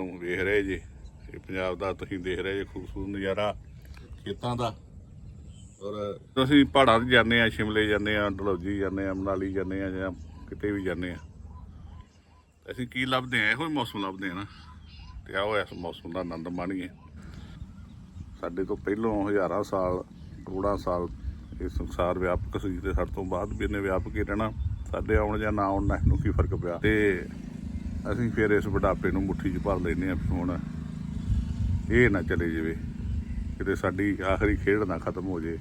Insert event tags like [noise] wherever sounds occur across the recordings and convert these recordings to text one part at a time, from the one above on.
ਵੱਲੋਂ ਵੇਖ ਰਹੇ ਜੀ। ਇਹ ਪੰਜਾਬ ਦਾ ਤੁਸੀਂ ਦੇਖ ਰਹੇ ਜੀ ਖੂਬਸੂਰਤ ਨਜ਼ਾਰਾ ਖੇਤਾਂ ਦਾ। ਔਰ ਅਸੀਂ ਪਹਾੜਾਂ 'ਤੇ ਜਾਂਦੇ ਆ ਸ਼ਿਮਲੇ ਜਾਂਦੇ ਆ ਡਲਹੌਜੀ ਜਾਂਦੇ ਆ ਮਨਾਲੀ ਜਾਂਦੇ ਆ ਜਾਂ ਕਿਤੇ ਵੀ ਜਾਂਦੇ ਆ ਅਸੀਂ ਕੀ ਲੱਭਦੇ ਆ ਇਹੋ ਹੀ ਮੌਸਮ ਲੱਭਦੇ ਆ ਨਾ। ਤੇ ਆਓ ਇਸ ਮੌਸਮ ਦਾ ਆਨੰਦ ਮਾਣੀਏ। ਸਾਡੇ ਤੋਂ ਪਹਿਲੋਂ ਹਜ਼ਾਰਾਂ ਸਾਲ, ਕਰੋੜਾਂ ਸਾਲ ਇਹ ਸੰਸਾਰ ਵਿਆਪਕ ਸੀ ਤੇ ਸਾਡੇ ਤੋਂ ਬਾਅਦ ਵੀ ਇਹਨੇ ਵਿਆਪਕ ਹੀ ਰਹਿਣਾ। ਸਾਡੇ ਆਉਣ ਜਾਂ ਨਾ ਆਉਣ ਨਾਲ ਇਹਨੂੰ ਕੀ ਫ਼ਰਕ ਪਿਆ? ਤੇ ਅਸੀਂ ਫਿਰ ਇਸ ਬੁਢਾਪੇ ਨੂੰ ਮੁੱਠੀ 'ਚ ਭਰ ਲੈਨੇ ਆ ਹੁਣ ਇਹ ਨਾ ਚਲੇ ਜਾਵੇ, ਕਿਤੇ ਸਾਡੀ ਆਖਰੀ ਖੇਡ ਨਾ ਖਤਮ ਹੋ ਜੇ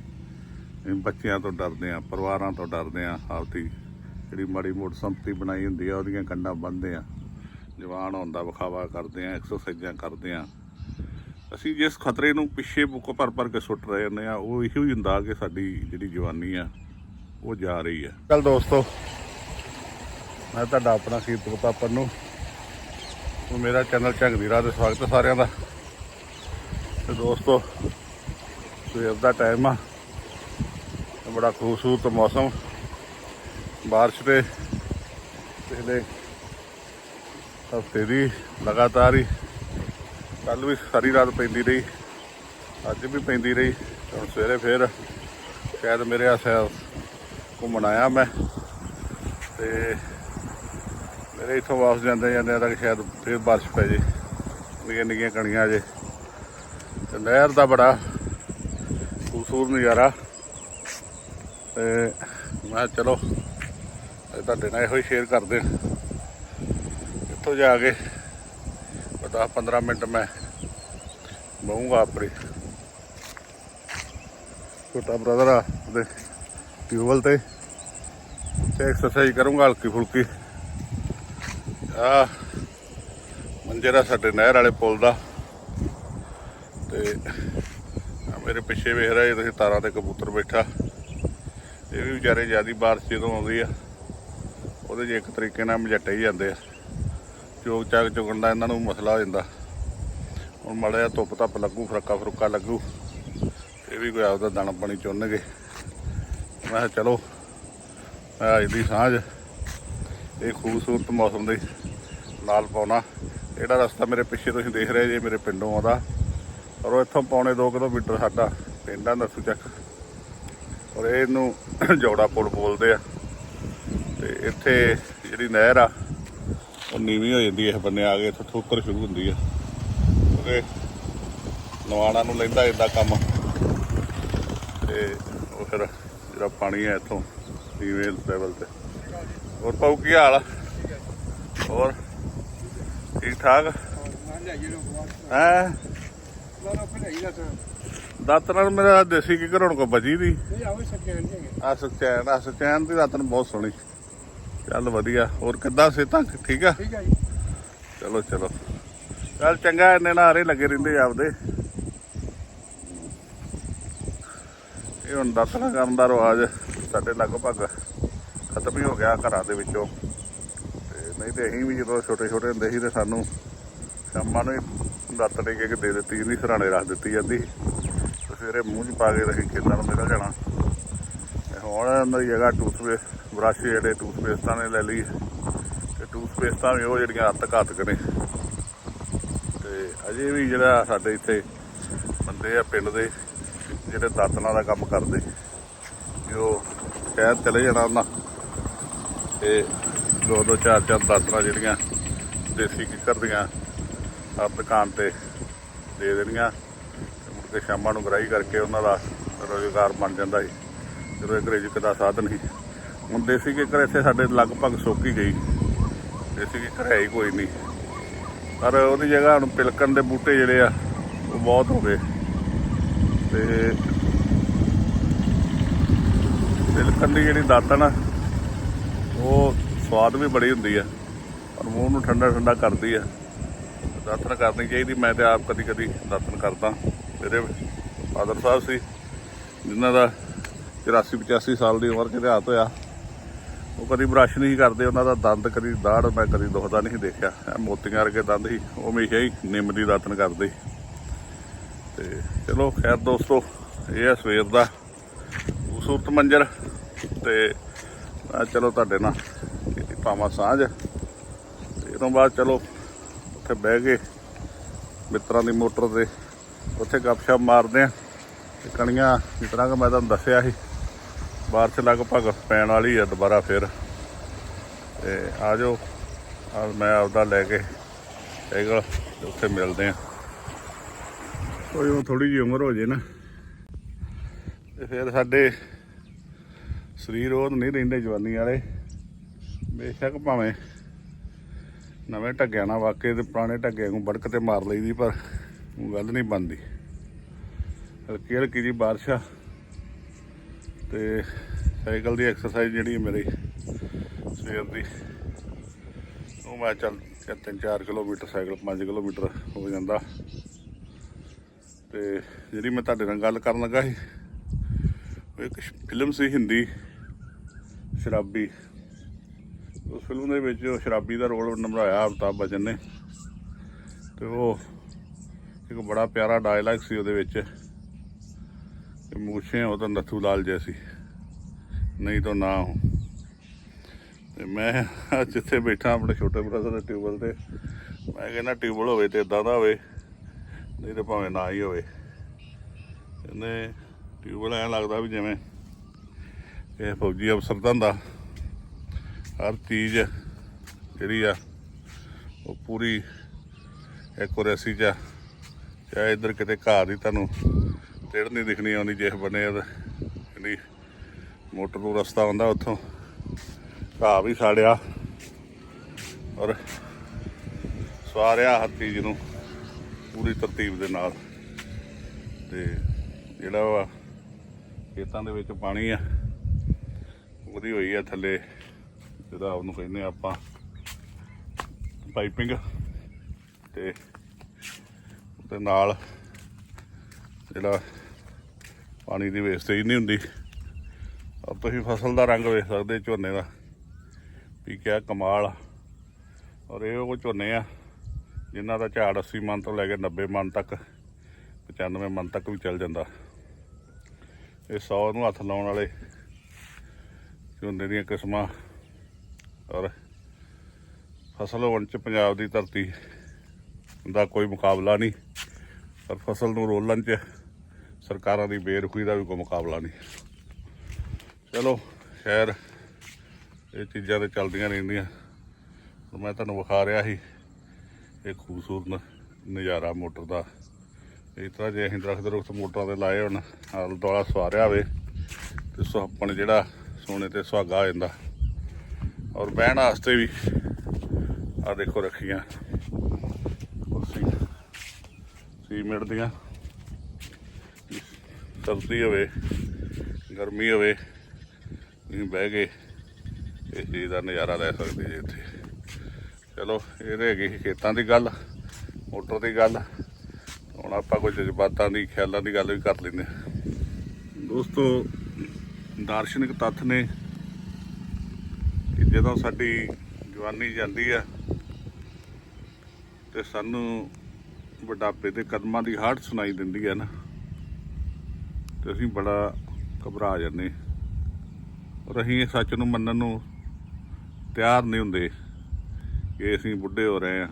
ਬੱਚਿਆਂ ਤੋਂ ਡਰਦੇ ਆ ਪਰਿਵਾਰਾਂ ਤੋਂ ਡਰਦੇ ਆ ਆਪਦੀ ਜਿਹੜੀ ਮਾੜੀ ਮੋਟ ਸੰਪਤੀ ਬਣਾਈ ਹੁੰਦੀ ਆ, ਉਹਦੀਆਂ ਕੰਡਾਂ ਬੰਨ੍ਹਦੇ ਆ ਜਵਾਨ ਹੁੰਦਾ ਵਿਖਾਵਾ ਕਰਦੇ ਆ ਐਕਸਰਸਾਈਜ਼ਾਂ ਕਰਦੇ ਆ ਅਸੀਂ ਜਿਸ ਖਤਰੇ ਨੂੰ ਪਿੱਛੇ ਬੁੱਕ ਭਰ ਭਰ ਕੇ ਸੁੱਟ ਰਹੇ ਹੁੰਦੇ ਆ ਉਹ ਇਹੋ ਹੀ ਹੁੰਦਾ ਕਿ ਸਾਡੀ ਜਿਹੜੀ ਜਵਾਨੀ ਆ, ਉਹ ਜਾ ਰਹੀ ਆ। ਚਲ ਦੋਸਤੋ, ਮੈਂ ਤੁਹਾਡਾ ਆਪਣਾ ਸੀਤ ਪਾਪਨ ਨੂੰ ਮੇਰਾ ਚੈਨਲ ਝੰਗ ਦੀ ਰਾਹ ਤੇ ਸਵਾਗਤ ਹੈ ਸਾਰਿਆਂ ਦਾ। ਤੇ ਦੋਸਤੋ, ਸਵੇਰ ਦਾ ਟਾਈਮ ਆ। ਬੜਾ ਖੂਬਸੂਰਤ ਮੌਸਮ। ਬਾਰਿਸ਼ ਤੇ ਪਿਛਲੇ ਹਫ਼ਤੇ ਦੀ ਲਗਾਤਾਰ ਹੀ ਕੱਲ ਵੀ ਸਾਰੀ ਰਾਤ ਪੈਂਦੀ ਰਹੀ, ਅੱਜ ਵੀ ਪੈਂਦੀ ਰਹੀ। ਹੁਣ ਸਵੇਰੇ ਫੇਰ ਸ਼ਾਇਦ ਮੇਰੇ ਆਸੇ ਘੁੰਮਣ ਆਇਆ ਮੈਂ। ਤੇ ਇੱਥੋਂ ਵਾਪਸ ਜਾਂਦੇ ਜਾਂਦੇ ਤੱਕ ਸ਼ਾਇਦ ਫੇਰ ਬਾਰਿਸ਼ ਪੈ ਜੇ। ਨਿੱਕੀਆਂ ਨਿੱਕੀਆਂ ਕਣੀਆਂ ਜੇ। ਤੇ ਨਹਿਰ ਦਾ ਬੜਾ ਖੂਬਸੂਰਤ ਨਜ਼ਾਰਾ। ਤੇ ਮੈਂ ਚਲੋ ਇਹ ਤੁਹਾਡੇ ਨਾਲ ਇਹੋ ਹੀ ਸ਼ੇਅਰ ਕਰਦੇ ਹਾਂ। ਇੱਥੋਂ ਜਾ ਕੇ 10 15 ਮਿੰਟ ਮੈਂ ਬਹੂੰਗਾ ਆਪਰੇ ਛੋਟਾ ਬ੍ਰਦਰ ਆ ਉਹਦੇ ਟਿਊਬਲ ਤੇ। ਤੇ ਐਕਸਰਸਾਈਜ਼ ਕਰੂੰਗਾ ਹਲਕੀ ਫੁਲਕੀ। ਆ ਮੰਜੇਰਾ ਸਾਡੇ ਨਹਿਰ ਵਾਲੇ ਪੁਲ ਦਾ। ਤੇ ਮੇਰੇ ਪਿੱਛੇ ਵੇਖ ਰਹੇ ਤੁਸੀਂ ਤਾਰਾਂ ਤੇ ਕਬੂਤਰ ਬੈਠਾ। ਇਹ ਵੀ ਵਿਚਾਰੇ ਜਿਆਦੀ ਬਾਰਿਸ਼ ਜਦੋਂ ਆਉਂਦੀ ਆ, ਉਹਦੇ 'ਚ ਇੱਕ ਤਰੀਕੇ ਨਾਲ ਮਜੱਟੇ ਹੀ ਜਾਂਦੇ ਆ। ਚੋਕ ਚਾਕ ਚੁਗਣ ਦਾ ਇਹਨਾਂ ਨੂੰ ਮਸਲਾ ਹੋ ਜਾਂਦਾ। ਹੁਣ ਮਾੜਾ ਜਿਹਾ ਧੁੱਪ ਧੱਪ ਲੱਗੂ, ਫਰਕਾ ਫਰੁੱਕਾ ਲੱਗੂ ਇਹ ਵੀ ਕੋਈ ਆਪਦਾ ਦਾਣਾ ਪਾਣੀ ਚੁਣਨਗੇ। ਮੈਂ ਕਿਹਾ ਚਲੋ, ਮੈਂ ਅੱਜ ਦੀ ਸਾਂਝ, ਇਹ ਖੂਬਸੂਰਤ ਮੌਸਮ ਦੇ ਨਾਲ ਪਾਉਣਾ। ਜਿਹੜਾ ਰਸਤਾ ਮੇਰੇ ਪਿੱਛੇ ਤੁਸੀਂ ਦੇਖ ਰਹੇ ਜੇ, ਮੇਰੇ ਪਿੰਡੋਂ ਆਉਂਦਾ। ਔਰ ਉਹ ਇੱਥੋਂ ਪੌਣੇ 2 ਕਿਲੋਮੀਟਰ ਸਾਡਾ ਪਿੰਡ ਆ, ਨਸੂ ਚੱਕ। ਔਰ ਇਹਨੂੰ [clears throat] ਜੋੜਾ ਪੁਲ ਬੋਲਦੇ ਆ। ਤੇ ਇੱਥੇ ਜਿਹੜੀ ਨਹਿਰ ਆ, ਉਹ ਨੀਵੀਂ ਹੋ ਜਾਂਦੀ ਹੈ ਇਸ ਬੰਨੇ ਆ ਕੇ ਇੱਥੋਂ ਠੋਕਰ ਸ਼ੁਰੂ ਹੁੰਦੀ ਆ। ਕਿਉਂਕਿ ਨਵਾਣਾ ਨੂੰ ਲੈਂਦਾ ਇਦਾਂ ਕੰਮ। ਤੇ ਉਹ ਫਿਰ ਜਿਹੜਾ ਪਾਣੀ ਹੈ ਇੱਥੋਂ ਨੀਵੇਂ ਲੈਵਲ ਤੇ। ਹੋਰ ਪਾਉ, ਕੀ ਹਾਲ ਆ? ਹੋਰ? ਠੀਕ ਠਾਕ? ਹੈ? ਦਾਤਰ ਨਾਲ ਮੇਰਾ ਦੇਸੀ ਕੀ ਘਰੋਂ ਕੋ ਬਜੀ ਦੀ। ਆ ਸਚੈਨ ਆ ਸਚੈਨ ਦੀ ਦਾਤਨ ਬਹੁਤ ਸੋਹਣੀ। ਚੱਲ ਵਧੀਆ। ਹੋਰ ਕਿੱਦਾਂ ਸਿਹਤਾਂ? ਠੀਕ ਆ? ਚਲੋ ਚਲੋ। ਚੱਲ ਚੰਗਾ ਇੰਨੇ ਨਾਰੇ ਲੱਗੇ ਰਹਿੰਦੇ ਆਪਦੇ। ਇਹ ਹੁਣ ਦਾਤਨਾ ਕਰਨ ਦਾ ਰਿਵਾਜ ਸਾਡੇ ਲਗਭਗ ਖਤਮ ਹੀ ਹੋ ਗਿਆ ਘਰਾਂ ਦੇ ਵਿੱਚੋਂ। ਨਹੀਂ ਤੇ ਅਸੀਂ ਵੀ ਜਦੋਂ ਛੋਟੇ ਛੋਟੇ ਹੁੰਦੇ ਸੀ ਤੇ ਸਾਨੂੰ ਸ਼ਾਮਾਂ ਨੂੰ ਹੀ ਦਾਤਣੇ ਕੇ ਦੇ ਦਿੱਤੀ ਜਾਂਦੀ, ਸਰਾਣੇ ਰੱਖ ਦਿੱਤੀ ਜਾਂਦੀ। ਤੇ ਸਵੇਰੇ ਮੂੰਹ 'ਚ ਪਾ ਕੇ ਤੇ ਅਸੀਂ ਖੇਤਾਂ ਨੂੰ ਨਿਕਲ ਜਾਣਾ। ਤੇ ਹੁਣ ਉਹਨਾਂ ਦੀ ਜਗ੍ਹਾ ਟੂਥਪੇਸਟ ਬ੍ਰਸ਼ ਜਿਹੜੇ ਟੂਥਪੇਸਟਾਂ ਨੇ ਲੈ ਲਈ। ਤੇ ਟੂਥਪੇਸਟਾਂ ਵੀ ਉਹ ਜਿਹੜੀਆਂ ਹੱਥ ਘਾਤਕ ਨੇ। ਤੇ ਅਜੇ ਵੀ ਜਿਹੜਾ ਸਾਡੇ ਇੱਥੇ ਬੰਦੇ ਆ ਪਿੰਡ ਦੇ, ਜਿਹੜੇ ਦਾਤਨਾਂ ਦਾ ਕੰਮ ਕਰਦੇ, ਵੀ ਉਹ ਸ਼ਹਿਰ ਚਲੇ ਜਾਣਾ ਉਹਨਾਂ। ਤੇ ਦੋ ਦੋ ਚਾਰ ਚਾਰ ਦਾਤਾਂ ਜਿਹੜੀਆਂ ਦੇਸੀ ਕਿੱਕਰ ਦੀਆਂ ਆ ਦੁਕਾਨ ਤੇ ਦੇ ਦੇਣੀਆਂ। ਤੇ ਮੁੜ ਕੇ ਸ਼ਾਮਾਂ ਨੂੰ ਗਰਾਈ ਕਰਕੇ ਉਹਨਾਂ ਦਾ ਰੋਜ਼ਗਾਰ ਬਣ ਜਾਂਦਾ ਸੀ। ਜਦੋਂ ਇਹ ਗ੍ਰੇਜਕ ਦਾ ਸਾਧਨ ਸੀ। ਹੁਣ ਦੇਸੀ ਕਿੱਕਰ ਇੱਥੇ ਸਾਡੇ ਲਗਭਗ ਸੁੱਕ ਹੀ ਗਈ। ਦੇਸੀ ਕਿੱਕਰ ਹੈ ਹੀ ਕੋਈ ਨਹੀਂ। ਪਰ ਉਹਦੀ ਜਗ੍ਹਾ ਹੁਣ ਪਿਲਕਣ ਦੇ ਬੂਟੇ ਜਿਹੜੇ ਆ, ਉਹ ਬਹੁਤ ਹੋ ਗਏ। ਤੇ ਪਿਲਕਣ ਦੀ ਜਿਹੜੀ ਦਾਤਣ ਉਹ ਸਵਾਦ ਵੀ ਬੜੀ ਹੁੰਦੀ ਆ ਔਰ ਮੂੰਹ ਨੂੰ ਠੰਡਾ ਠੰਡਾ ਕਰਦੀ ਆ। ਦਾਤਨ ਕਰਨੀ ਚਾਹੀਦੀ, ਮੈਂ ਤੇ ਆਪ ਕਦੀ ਕਦੀ ਦਾਤਨ ਕਰਦਾ। ਮੇਰੇ ਫਾਦਰ ਸਾਹਿਬ ਸੀ, ਜਿਨ੍ਹਾਂ ਦਾ 84 85 ਸਾਲ ਦੀ ਉਮਰ 'ਚ ਦੇਹਾਤ ਹੋਇਆ। ਉਹ ਕਦੀ ਬ੍ਰਸ਼ ਨਹੀਂ ਕਰਦੇ, ਉਹਨਾਂ ਦਾ ਦੰਦ ਕਦੀ ਦਾੜ ਮੈਂ ਕਦੀ ਦੁਖਦਾ ਨਹੀਂ ਦੇਖਿਆ। ਐ ਮੋਤੀਆਂ ਵਰਗੇ ਦੰਦ ਸੀ, ਉਹ ਹਮੇਸ਼ਾ ਹੀ ਨਿੰਮ ਦੀ ਦਾਤਨ ਕਰਦੇ। ਸੀ। ਤੇ ਚਲੋ ਖੈਰ ਦੋਸਤੋ, ਇਹ ਆ ਸਵੇਰ ਦਾ। ਖੂਬਸੂਰਤ ਮੰਜ਼ਰ ਤੇ ਚਲੋ ਤੁਹਾਡੇ ਨਾਲ ਪਾਵਾਂ ਸਾਂਝ। ਤੇ ਇਹ ਤੋਂ ਬਾਅਦ ਚਲੋ, ਉੱਥੇ ਬਹਿ ਕੇ ਮਿੱਤਰਾਂ ਦੀ ਮੋਟਰ ਤੇ। ਉੱਥੇ ਗੱਪਸ਼ਪ ਮਾਰਦੇ ਆ ਤੇ ਕਣੀਆਂ ਜਿਸ ਤਰ੍ਹਾਂ ਕਿ ਮੈਂ ਤੁਹਾਨੂੰ ਦੱਸਿਆ ਸੀ ਬਾਰਿਸ਼ ਲਗਭਗ ਪੈਣ ਵਾਲੀ ਆ ਦੁਬਾਰਾ ਫਿਰ। ਤੇ ਆ ਜਾਓ ਮੈਂ ਆਪਦਾ ਲੈ ਕੇ ਸਾਈਕਲ ਤੇ ਉੱਥੇ ਮਿਲਦੇ ਆ। ਕੋਈ ਉਹ ਥੋੜੀ ਜਿਹੀ ਉਮਰ ਹੋ ਜੇ ਨਾ। ਤੇ ਫਿਰ ਸਾਡੇ ਸਰੀਰ ਉਹ ਨਹੀਂ ਰਹਿੰਦੇ ਜਵਾਨੀ ਵਾਲੇ। ਬੇਸ਼ੱਕ ਭਾਵੇਂ ਨਵੇਂ ਢੱਗਿਆਂ ਨਾਲ ਵਾਕੇ ਤੇ ਪੁਰਾਣੇ ਢੱਗਿਆਂ ਨੂੰ ਬੜਕ ਤੇ ਮਾਰ ਲਈਦੀ, ਪਰ ਉਹ ਗੱਲ ਨਹੀਂ ਬਣਦੀ। ਹਲਕੀ ਹਲਕੀ ਜੀ ਬਾਰਿਸ਼ ਆ, ਤੇ ਸਾਈਕਲ ਦੀ ਐਕਸਰਸਾਈਜ਼ ਜਿਹੜੀ ਮੇਰੀ ਸਵੇਰ ਦੀ, ਉਹ ਮੈਂ ਚੱਲ 3-4 ਕਿਲੋਮੀਟਰ, ਸਾਈਕਲ 5 ਕਿਲੋਮੀਟਰ ਹੋ ਜਾਂਦਾ। ਤੇ ਜਿਹੜੀ ਮੈਂ ਤੁਹਾਡੇ ਨਾਲ ਗੱਲ ਕਰਨ ਲੱਗਾ ਸੀ, ਉਹ ਇੱਕ ਫਿਲਮ ਸੀ ਹਿੰਦੀ, ਸ਼ਰਾਬੀ। ਉਸ ਫਿਲਮ ਦੇ ਵਿੱਚ ਉਹ ਸ਼ਰਾਬੀ ਦਾ ਰੋਲ ਨਿਭਾਇਆ ਅਮਿਤਾਭ ਬਚਨ ਨੇ। ਤੇ ਉਹ ਇੱਕ ਬੜਾ ਪਿਆਰਾ ਡਾਇਲੌਗ ਸੀ ਉਹਦੇ ਵਿੱਚ। ਕਿ ਮੂਛੇ ਹੋ ਤਾਂ ਨੱਥੂ ਲਾਲ ਜੈਸੀ, ਨਹੀਂ ਤਾਂ ਨਾ ਹੋ। ਤੇ ਮੈਂ ਅੱਜ ਜਿੱਥੇ ਬੈਠਾ ਆਪਣੇ ਛੋਟੇ ਬ੍ਰਦਰ ਦੇ ਟਿਊਬਲ ਤੇ। ਮੈਂ ਕਹਿੰਦਾ ਟਿਊਬਲ ਹੋਵੇ ਤੇ ਇਦਾਂ ਦਾ ਹੋਵੇ, ਨਹੀਂ ਤਾਂ ਭਾਵੇਂ ਨਾ ਹੀ ਹੋਵੇ। ਕਹਿੰਦੇ ਟਿਊਬਲ ਐਂ ਲੱਗਦਾ ਵੀ ਜਿਵੇਂ ਇਹ ਫੌਜੀ ਅਫਸਰ ਦਾ ਹੁੰਦਾ ਹਰ ਚੀਜ਼ ਜਿਹੜੀ ਆ, ਉਹ ਪੂਰੀ ਐਕੋਰੇਸੀ ਚ ਆ। ਚਾਹੇ ਇੱਧਰ ਕਿਤੇ ਘਾਹ ਦੀ ਤੁਹਾਨੂੰ ਟੇੜ ਨਹੀਂ ਦਿਖਣੀ ਆਉਂਦੀ, ਜੇ ਬੰਨੇ ਉਹਦਾ ਜਿਹੜੀ ਮੋਟਰ ਨੂੰ ਰਸਤਾ ਹੁੰਦਾ ਉੱਥੋਂ, ਘਾਹ ਵੀ ਸਾੜਿਆ ਔਰ ਸਵਾਰਿਆ ਹਰ ਚੀਜ਼ ਨੂੰ ਪੂਰੀ ਤਰਤੀਬ ਦੇ ਨਾਲ ਤੇ ਜਿਹੜਾ ਵਾ ਖੇਤਾਂ ਦੇ ਵਿੱਚ ਪਾਣੀ ਆ, ਉਹਦੀ ਹੋਈ ਆ ਥੱਲੇ ਜਿਹਦਾ ਉਹਨੂੰ ਕਹਿੰਦੇ ਆ ਆਪਾਂ ਪਾਈਪਿੰਗ ਤੇ ਉਹਦੇ ਨਾਲ ਜਿਹੜਾ ਪਾਣੀ ਦੀ ਵੇਸਟੇਜ ਨਹੀਂ ਹੁੰਦੀ। ਔਰ ਤੁਸੀਂ ਫਸਲ ਦਾ ਰੰਗ ਵੇਖ ਸਕਦੇ ਝੋਨੇ ਦਾ। ਵੀ ਕਿਆ ਕਮਾਲ ਔਰ ਇਹ ਉਹ ਝੋਨੇ ਆ ਜਿਨ੍ਹਾਂ ਦਾ ਝਾੜ 80 ਮਨ ਤੋਂ ਲੈ ਕੇ 90 ਮਨ ਤੱਕ 95 ਮਨ ਤੱਕ ਵੀ ਚੱਲ ਜਾਂਦਾ। ਇਹ 100 ਨੂੰ ਹੱਥ ਲਾਉਣ ਵਾਲੇ ਝੋਨੇ ਦੀਆਂ ਕਿਸਮਾਂ ਔਰ ਫਸਲ ਹੋਣ ਚ ਪੰਜਾਬ ਦੀ ਧਰਤੀ ਦਾ ਕੋਈ ਮੁਕਾਬਲਾ ਨਹੀਂ। ਪਰ ਫਸਲ ਨੂੰ ਰੋਲਣ ਚ ਸਰਕਾਰਾਂ ਦੀ ਬੇਰੁਖੀ ਦਾ ਵੀ ਕੋਈ ਮੁਕਾਬਲਾ ਨਹੀਂ। ਚਲੋ, ਖੈਰ, ਇਹ ਚੀਜ਼ਾਂ ਤੇ ਚੱਲਦੀਆਂ ਰਹਿੰਦੀਆਂ। ਮੈਂ ਤੁਹਾਨੂੰ ਵਿਖਾ ਰਿਹਾ ਸੀ ਇਹ ਖੂਬਸੂਰਤ ਨਜ਼ਾਰਾ ਮੋਟਰ ਦਾ। ਇਸ ਤਰ੍ਹਾਂ ਜੇ ਅਸੀਂ ਦਰਖਤ ਰੁੱਖ ਮੋਟਰਾਂ ਤੇ ਲਾਏ ਹੁਣ, ਆਲ ਦੁਆਲਾ ਸਵਾਰਿਆ ਹੋਵੇ, ਤੇ ਸੁਹੱਪਣ ਜਿਹੜਾ ਸੋਨੇ ਤੇ ਸੁਹਾਗਾ ਆ ਜਾਂਦਾ। ਔਰ ਬਹਿਣ ਵਾਸਤੇ ਵੀ ਆ ਦੇਖੋ ਰੱਖੀਆਂ। ਕੁਰਸੀ। ਸੀਮੈਂਟ ਦੀਆਂ। ਸਰਦੀ ਹੋਵੇ, ਗਰਮੀ ਹੋਵੇ, ਤੁਸੀਂ ਬਹਿ ਕੇ ਇਸ ਚੀਜ਼ ਦਾ ਨਜ਼ਾਰਾ ਲੈ ਸਕਦੇ ਜੀ ਇੱਥੇ। ਚਲੋ, ਇਹ ਰਹਿ ਗਈ ਖੇਤਾਂ ਦੀ ਗੱਲ, ਮੋਟਰ ਦੀ ਗੱਲ। ਹੁਣ ਆਪਾਂ ਕੁਝ ਜਜ਼ਬਾਤਾਂ ਦੀ, ਖਿਆਲਾਂ ਦੀ ਗੱਲ ਵੀ ਕਰ ਲੈਂਦੇ ਹਾਂ। ਦੋਸਤੋ, ਦਾਰਸ਼ਨਿਕ ਤੱਥ ਨੇ ਜਦੋਂ ਸਾਡੀ ਜਵਾਨੀ ਜਾਂਦੀ ਆ ਤੇ ਸਾਨੂੰ ਬੁਢਾਪੇ ਦੇ ਕਦਮਾਂ ਦੀ ਹਾੜ ਸੁਣਾਈ ਦਿੰਦੀ ਆ ਨਾ, ਤੇ ਅਸੀਂ ਬੜਾ ਘਬਰਾ ਜਾਂਦੇ ਔਰ ਅਸੀਂ ਇਹ ਸੱਚ ਨੂੰ ਮੰਨਣ ਨੂੰ ਤਿਆਰ ਨਹੀਂ ਹੁੰਦੇ ਕਿ ਅਸੀਂ ਬੁੱਢੇ ਹੋ ਰਹੇ ਆ।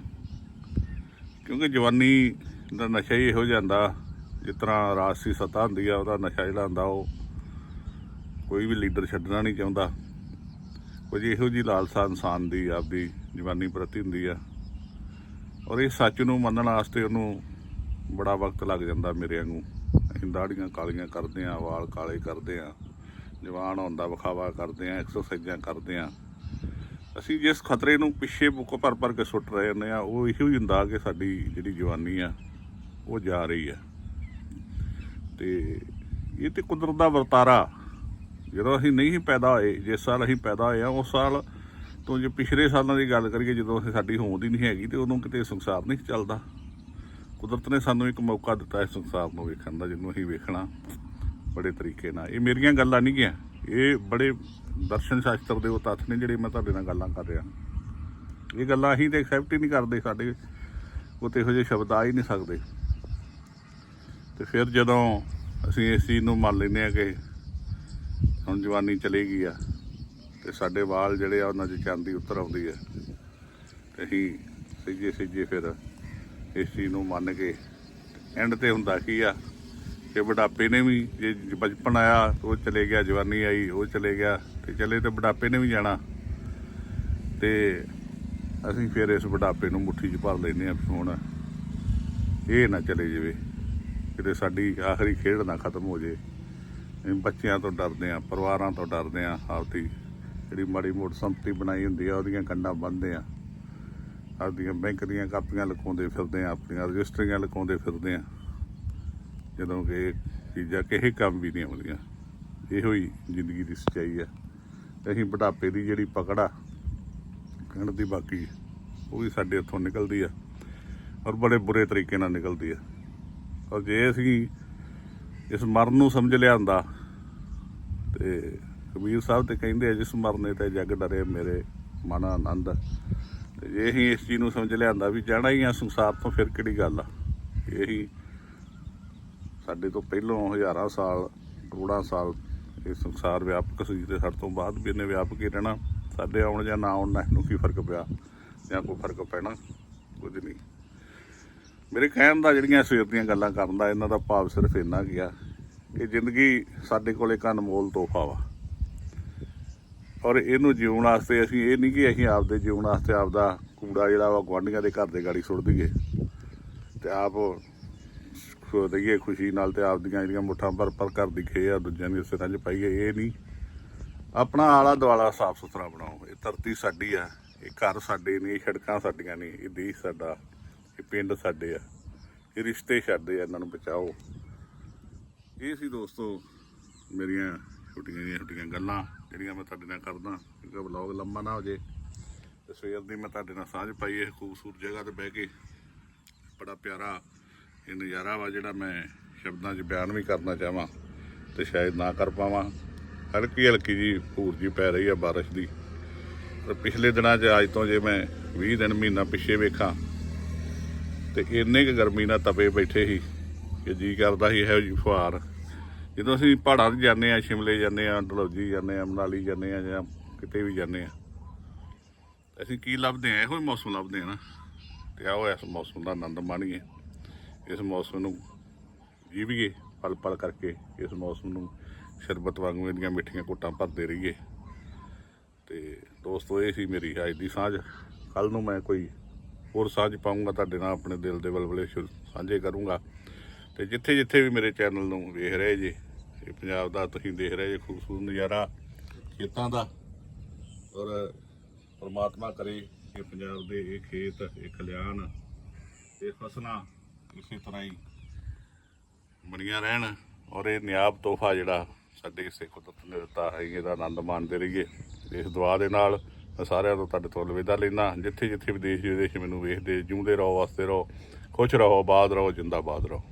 ਕਿਉਂਕਿ ਜਵਾਨੀ ਦਾ ਨਸ਼ਾ ਹੀ ਇਹੋ ਜਾਂਦਾ ਜਿਸ ਤਰ੍ਹਾਂ ਰਾਜਸੀ ਸੱਤਾ ਹੁੰਦੀ ਆ, ਉਹਦਾ ਨਸ਼ਾ ਜਿਹੜਾ ਹੁੰਦਾ, ਉਹ ਕੋਈ ਵੀ ਲੀਡਰ ਛੱਡਣਾ ਨਹੀਂ ਚਾਹੁੰਦਾ। ਕੁਝ ਇਹੋ ਜੀ ਲਾਲਸਾ ਇਨਸਾਨ ਦੀ, ਆਪਦੀ ਜਵਾਨੀ ਪ੍ਰਤੀ ਹੁੰਦੀ ਆ। ਔਰ ਇਹ ਸੱਚ ਨੂੰ ਮੰਨਣ ਵਾਸਤੇ ਉਹਨੂੰ ਬੜਾ ਵਕਤ ਲੱਗ ਜਾਂਦਾ ਮੇਰੇ ਵਾਂਗੂ। ਅਸੀਂ ਦਾੜੀਆਂ ਕਾਲੀਆਂ ਕਰਦੇ ਆ, ਵਾਲ ਕਾਲੇ ਕਰਦੇ ਆ, ਜਵਾਨ ਹੋਣ ਵਿਖਾਵਾ ਕਰਦੇ ਆ ਐਕਸਰਸਾਈਜ਼ਾਂ ਕਰਦੇ ਆ। ਅਸੀਂ ਜਿਸ ਖਤਰੇ ਨੂੰ ਪਿੱਛੇ ਬੁੱਕ ਭਰ ਭਰ ਕੇ ਸੁੱਟ ਰਹੇ ਨੇ ਆ, ਉਹ ਇਹੋ ਹੀ ਹੁੰਦਾ ਕਿ ਸਾਡੀ ਜਿਹੜੀ ਜਵਾਨੀ ਆ, ਉਹ ਜਾ ਰਹੀ ਆ। ਤੇ ਇਹ ਤੇ ਕੁਦਰਤ ਦਾ ਵਰਤਾਰਾ ਜਦੋਂ ਅਸੀਂ ਨਹੀਂ ਪੈਦਾ ਹੋਏ, ਜਿਸ ਸਾਲ ਅਸੀਂ ਪੈਦਾ ਹੋਏ ਆ ਉਸ ਸਾਲ ਤੋਂ ਜੇ ਪਿਛਲੇ ਸਾਲਾਂ ਦੀ ਗੱਲ ਕਰੀਏ, ਜਦੋਂ ਅਸੀਂ ਸਾਡੀ ਹੋਂਦ ਹੀ ਨਹੀਂ ਹੈਗੀ ਤੇ ਉਦੋਂ ਕਿਤੇ ਸੰਸਾਰ ਨਹੀਂ ਚੱਲਦਾ। ਕੁਦਰਤ ਨੇ ਸਾਨੂੰ ਇੱਕ ਮੌਕਾ ਦਿੱਤਾ ਇਸ ਸੰਸਾਰ ਨੂੰ ਵੇਖਣ ਦਾ, ਜਿਹਨੂੰ ਅਸੀਂ ਵੇਖਣਾ ਬੜੇ ਤਰੀਕੇ ਨਾਲ। ਇਹ ਮੇਰੀਆਂ ਗੱਲਾਂ ਨਹੀਂ ਗਿਆ ਇਹ ਬੜੇ ਦਰਸ਼ਨ ਸ਼ਾਸਤਰ ਦੇ ਉਹ ਤੱਥ ਨੇ ਜਿਹੜੇ ਮੈਂ ਤੁਹਾਡੇ ਨਾਲ ਗੱਲਾਂ ਕਰ ਰਿਹਾ। ਇਹ ਗੱਲਾਂ ਅਸੀਂ ਤੇ ਐਕਸੈਪਟ ਹੀ ਨਹੀਂ ਕਰਦੇ, ਸਾਡੇ ਉਹ ਉੱਤੇ ਇਹੋ ਜਿਹੇ ਸ਼ਬਦ ਆ ਹੀ ਨਹੀਂ ਸਕਦੇ। ਤੇ ਫਿਰ ਜਦੋਂ ਅਸੀਂ ਇਸ ਚੀਜ਼ ਨੂੰ ਮੰਨ ਲੈਂਦੇ ਆ ਕਿ ਹੁਣ ਜਵਾਨੀ ਚਲੀ ਗਈ ਆ ਤੇ ਸਾਡੇ ਵਾਲ ਜਿਹੜੇ ਆ ਉਹਨਾਂ 'ਚ ਚਾਂਦੀ ਉਤਰ ਆਉਂਦੀ ਹੈ ਤੇ ਅਸੀਂ ਸਿੱਜੇ ਸਿੱਜੇ ਫਿਰ ਇਸ ਚੀਜ਼ ਨੂੰ ਮੰਨ ਕੇ ਐਂਡ ਤੇ ਹੁੰਦਾ ਕੀ ਆ ਕਿ ਬੁਢਾਪੇ ਨੇ ਵੀ ਜੇ ਬਚਪਨ ਆਇਆ ਉਹ ਚਲੇ ਗਿਆ, ਜਵਾਨੀ ਆਈ, ਉਹ ਚਲੇ ਗਿਆ ਤੇ ਚਲੇ ਤੇ ਬੁਢਾਪੇ ਨੇ ਵੀ ਜਾਣਾ। ਤੇ ਅਸੀਂ ਫਿਰ ਇਸ ਬੁਢਾਪੇ ਨੂੰ ਮੁੱਠੀ 'ਚ ਭਰ ਲੈਨੇ ਆ ਹੁਣ ਇਹ ਨਾ ਚਲੇ ਜਾਵੇ, ਕਿਤੇ ਸਾਡੀ ਆਖਰੀ ਖੇਡ ਨਾ ਖਤਮ ਹੋ ਜੇ ਬੱਚਿਆਂ ਤੋਂ ਡਰਦੇ ਆ, ਪਰਿਵਾਰਾਂ ਤੋਂ ਡਰਦੇ ਆ, ਆਪਦੀ ਜਿਹੜੀ ਮਾੜੀ ਮੋਟ ਸੰਪਤੀ ਬਣਾਈ ਹੁੰਦੀ ਆ, ਉਹਦੀਆਂ ਕੰਡਾਂ ਬੰਨ੍ਹਦੇ ਆ। ਆਪਦੀਆਂ ਬੈਂਕ ਦੀਆਂ ਕਾਪੀਆਂ ਲਕਾਉਂਦੇ ਫਿਰਦੇ ਆ, ਆਪਣੀਆਂ ਰਜਿਸਟਰੀਆਂ ਲਕਾਉਂਦੇ ਫਿਰਦੇ ਆ। ਜਦੋਂ ਕਿ ਚੀਜ਼ਾਂ ਕਿਸੇ ਕੰਮ ਵੀ ਨਹੀਂ ਆਉਂਦੀਆਂ। ਇਹੋ ਹੀ ਜ਼ਿੰਦਗੀ ਦੀ ਸੱਚਾਈ ਆ। ਤੇ ਅਸੀਂ ਬੁਢਾਪੇ ਦੀ ਜਿਹੜੀ ਪਕੜ ਆ, ਕਹਿਣ ਦੀ ਬਾਕੀ ਉਹ ਵੀ ਸਾਡੇ ਹੱਥੋਂ ਨਿਕਲਦੀ ਆ ਔਰ ਬੜੇ ਬੁਰੇ ਤਰੀਕੇ ਨਾਲ ਨਿਕਲਦੀ ਆ। ਔਰ ਜੇ ਅਸੀਂ ਇਸ ਮਰਨ ਨੂੰ ਸਮਝ ਲਿਆ ਹੁੰਦਾ ਤੇ ਕਬੀਰ ਸਾਹਿਬ ਤੇ ਕਹਿੰਦੇ ਆ, ਜਿਸ ਮਰਨੇ ਤੇ ਜੱਗ ਡਰੇ ਮੇਰੇ ਮਨ ਆਨੰਦ। ਤੇ ਜੇ ਅਸੀਂ ਇਸ ਚੀਜ਼ ਨੂੰ ਸਮਝ ਲਿਆਂਦਾ ਵੀ ਜਾਣਾ ਹੀ ਆ ਸੰਸਾਰ ਤੋਂ, ਫਿਰ ਕਿਹੜੀ ਗੱਲ ਆ? ਇਹੀ ਸਾਡੇ ਤੋਂ ਪਹਿਲੋਂ ਹਜ਼ਾਰਾਂ ਸਾਲ, ਕਰੋੜਾਂ ਸਾਲ ਇਹ ਸੰਸਾਰ ਵਿਆਪਕ ਸੀ ਤੇ ਸਾਡੇ ਤੋਂ ਬਾਅਦ ਵੀ ਇਹਨੇ ਵਿਆਪਕ ਹੀ ਰਹਿਣਾ। ਸਾਡੇ ਆਉਣ ਜਾਂ ਨਾ ਆਉਣ ਨਾਲ ਇਹਨੂੰ ਕੀ ਫ਼ਰਕ ਪਿਆ? ਜਾਂ ਕੋਈ ਫ਼ਰਕ ਪੈਣਾ? ਕੁਝ ਨਹੀਂ। ਮੇਰੇ ਕਹਿਣ ਦਾ ਜਿਹੜੀਆਂ ਸਵੇਰ ਦੀਆਂ ਗੱਲਾਂ ਕਰਨ ਦਾ, ਇਹਨਾਂ ਦਾ ਭਾਵ ਸਿਰਫ ਇੰਨਾ ਗਿਆ ਕਿ ਜ਼ਿੰਦਗੀ ਸਾਡੇ ਕੋਲ ਇੱਕ ਅਨਮੋਲ ਤੋਹਫਾ ਵਾ। ਔਰ ਇਹਨੂੰ ਜਿਉਣ ਵਾਸਤੇ ਅਸੀਂ ਇਹ ਨਹੀਂ ਕਿ ਅਸੀਂ ਆਪਦੇ ਜਿਉਣ ਵਾਸਤੇ ਆਪਦਾ ਕੂੜਾ ਜਿਹੜਾ ਵਾ ਗੁਆਂਢੀਆਂ ਦੇ ਘਰ ਦੇ ਗਾੜੀ ਸੁੱਟ ਦਈਏ ਤੇ ਆਪ ਖੋ ਦਈਏ ਖੁਸ਼ੀ ਨਾਲ ਤੇ ਆਪਦੀਆਂ ਜਿਹੜੀਆਂ ਮੁੱਠਾਂ ਭਰ ਭਰ ਘਰ ਦਿਖੇ ਆ, ਦੂਜਿਆਂ ਦੇ ਸਿਰਾਂ 'ਚ ਪਾਈਏ ਇਹ ਨਹੀਂ। ਆਪਣਾ ਆਲਾ ਦੁਆਲਾ ਸਾਫ਼ ਸੁਥਰਾ ਬਣਾਓ। ਇਹ ਧਰਤੀ ਸਾਡੀ ਆ, ਇਹ ਘਰ ਸਾਡੇ ਨੇ, ਇਹ ਸੜਕਾਂ ਸਾਡੀਆਂ ਨੇ, ਇਹ ਦੇਸ਼ ਸਾਡਾ, ਇਹ ਪਿੰਡ ਸਾਡੇ ਆ, ਇਹ ਰਿਸ਼ਤੇ ਸਾਡੇ ਆ, ਇਹਨਾਂ ਨੂੰ ਬਚਾਓ। ਇਹ ਸੀ ਦੋਸਤੋ ਮੇਰੀਆਂ ਛੋਟੀਆਂ ਜਿਹੀਆਂ ਛੋਟੀਆਂ ਗੱਲਾਂ, ਜਿਹੜੀਆਂ ਮੈਂ ਤੁਹਾਡੇ ਨਾਲ ਕਰਦਾ। ਕਿਉਂਕਿ ਵਲੌਗ ਲੰਮਾ ਨਾ ਹੋ ਜੇ, ਤੇ ਸਵੇਰ ਦੀ ਮੈਂ ਤੁਹਾਡੇ ਨਾਲ ਸਾਂਝ ਪਾਈ ਇਹ ਖੂਬਸੂਰਤ ਜਗ੍ਹਾ ਤੇ ਬਹਿ ਕੇ। ਬੜਾ ਪਿਆਰਾ ਇਹ ਨਜ਼ਾਰਾ ਵਾ ਜਿਹੜਾ ਮੈਂ ਸ਼ਬਦਾਂ 'ਚ ਬਿਆਨ ਵੀ ਕਰਨਾ ਚਾਹਾਂ ਤੇ ਸ਼ਾਇਦ ਨਾ ਕਰ ਪਾਵਾਂ। ਹਲਕੀ ਹਲਕੀ ਜੀ ਭੂਰ ਜੀ ਪੈ ਰਹੀ ਆ ਬਾਰਿਸ਼ ਦੀ। ਪਰ ਪਿਛਲੇ ਦਿਨਾਂ 'ਚ ਅੱਜ ਤੋਂ ਜੇ ਮੈਂ 20 ਦਿਨ ਮਹੀਨਾ ਪਿੱਛੇ ਵੇਖਾਂ, ਤੇ ਇੰਨੇ ਕੁ ਗਰਮੀ ਨਾਲ ਤਪੇ ਬੈਠੇ ਸੀ। ਕਿ ਜੀ ਕਰਦਾ ਸੀ ਇਹੋ ਜੀ ਫੁਹਾਰ। ਜਦੋਂ ਅਸੀਂ ਪਹਾੜਾਂ 'ਤੇ ਜਾਂਦੇ ਆ ਸ਼ਿਮਲੇ ਜਾਂਦੇ ਆ ਡਲਹੌਜੀ ਜਾਂਦੇ ਆ ਮਨਾਲੀ ਜਾਂਦੇ ਆ ਜਾਂ ਕਿਤੇ ਵੀ ਜਾਂਦੇ ਆ ਅਸੀਂ ਕੀ ਲੱਭਦੇ ਆ ਇਹੋ ਹੀ ਮੌਸਮ ਲੱਭਦੇ ਆ ਨਾ। ਤੇ ਆਓ ਇਸ ਮੌਸਮ ਦਾ ਆਨੰਦ ਮਾਣੀਏ। ਇਸ ਮੌਸਮ ਨੂੰ ਜੀਵੀਏ ਪਲ ਪਲ ਕਰਕੇ ਇਸ ਮੌਸਮ ਨੂੰ ਸ਼ਰਬਤ ਵਾਂਗੂ ਇਹਦੀਆਂ ਮਿੱਠੀਆਂ ਘੁੱਟਾਂ ਭਰਦੇ ਰਹੀਏ। ਤੇ ਦੋਸਤੋ, ਇਹ ਸੀ ਮੇਰੀ ਅੱਜ ਦੀ ਸਾਂਝ। ਕੱਲ ਨੂੰ ਮੈਂ ਕੋਈ ਹੋਰ ਸਾਂਝ ਪਾਉਂਗਾ ਤੁਹਾਡੇ ਨਾਲ ਆਪਣੇ ਦਿਲ ਦੇ ਬਲਬਲੇ ਸ਼ੁ- ਸਾਂਝੇ ਕਰੂੰਗਾ। ਤੇ ਜਿੱਥੇ ਜਿੱਥੇ ਵੀ ਮੇਰੇ ਚੈਨਲ ਨੂੰ ਵੇਖ ਰਹੇ ਜੇ, ਇਹ ਪੰਜਾਬ ਦਾ ਤੁਸੀਂ ਦੇਖ ਰਹੇ ਜੇ ਖੂਬਸੂਰਤ ਨਜ਼ਾਰਾ ਖੇਤਾਂ ਦਾ ਔਰ ਪਰਮਾਤਮਾ ਕਰੇ ਕਿ ਪੰਜਾਬ ਦੇ ਇਹ ਖੇਤ, ਇਹ ਖਲਿਆਣ, ਇਹ ਫਸਲਾਂ ਇਸੇ ਤਰ੍ਹਾਂ ਹੀ ਬਣੀਆਂ ਰਹਿਣ ਔਰ ਇਹ ਨਿਆਬ ਤੋਹਫਾ ਜਿਹੜਾ ਸਾਡੇ ਕਿਸੇ ਕੁਦਰਤ ਨੇ ਦਿੱਤਾ ਹੈ ਇਹਦਾ ਆਨੰਦ ਮਾਣਦੇ ਰਹੀਏ। ਇਸ ਦੁਆ ਦੇ ਨਾਲ ਮੈਂ ਸਾਰਿਆਂ ਤੋਂ ਤੁਹਾਡੇ ਤੋਂ ਅਲਵਿਦਾ ਲੈਣਾ ਜਿੱਥੇ ਜਿੱਥੇ ਵਿਦੇਸ਼ ਵਿਦੇਸ਼ ਮੈਨੂੰ ਵੇਖਦੇ, ਜਿਉਂਦੇ ਰਹੋ, ਵਸਦੇ ਰਹੋ, ਖੁਸ਼ ਰਹੋ, ਆਬਾਦ ਰਹੋ, ਜਿੰਦਾਬਾਦ ਰਹੋ।